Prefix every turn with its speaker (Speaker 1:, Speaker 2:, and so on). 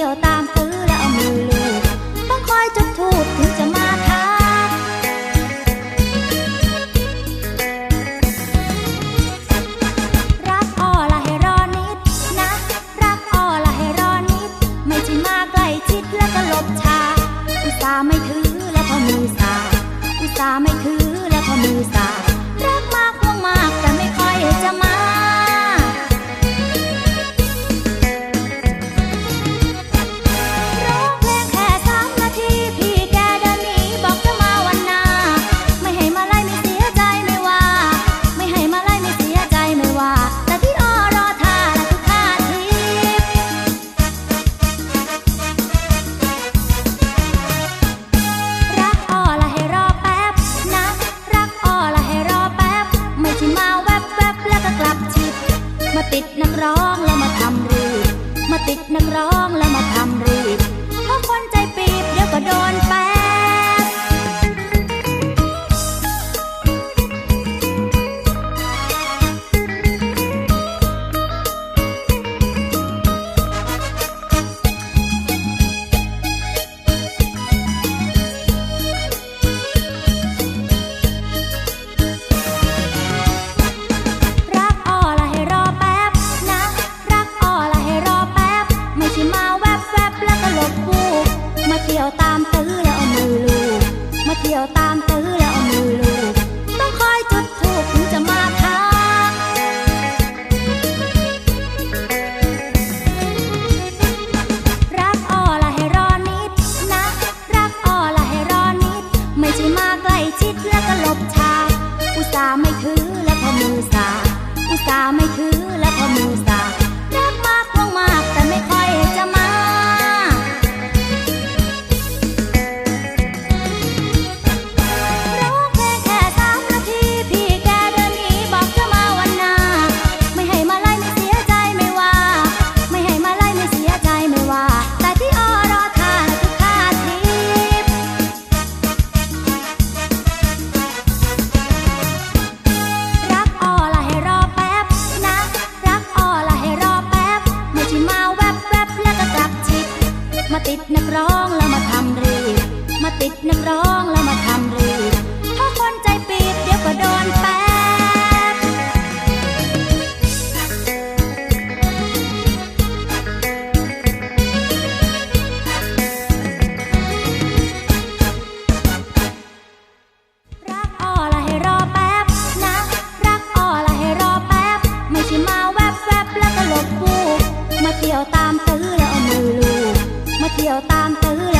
Speaker 1: ที่ยวตามตื้อแล้วเอามือลูบต้องคอยจุดทูบถึงจะมาทักรักอ้อละให้รอนิดนะ รักอ้อละให้รอนิด ไม่ใช่มาใกล้ชิดแล้วก็หลบชา อุตส่าห์ไม่ถือแล้วพอมือสาอุตส่าห์ไม่ถือแล้วพอมือสา มาติดนักร้องแล้วมาทำรีบ มาติดนักร้องแล้วมาทำรีบเพราะคนใจปีบเดี๋ยวก็โดนไป ที่ยวตามตื้อแล้วเอามือลูบมาเที่ยวตามตื้อแล้วเอามือลูบต้องคอยจุดถูกถึงจะมาทางรักอ้อละให้รอนิดนะ รักอ้อละให้รอนิด ไม่ใช่มาใกล้ชิดแล้วก็หลบฉากอุตส่าห์ไม่ถือแล้วพอมือสา อุตส่าห์ไม่ถือ นักร้องแล้วมาทำรีมาติดนักร้องแล้วมาทำรีบเพราะคนใจปีบเดี๋ยวก็โดนแป๊บรักอ้อละให้รอแป๊บนะ รักอ้อละให้รอแป๊บ ไม่ใช่มาแวบแวบแล้วก็หลบกูมาเที่ยวตามตื้อ เที่ยวตามตื้อ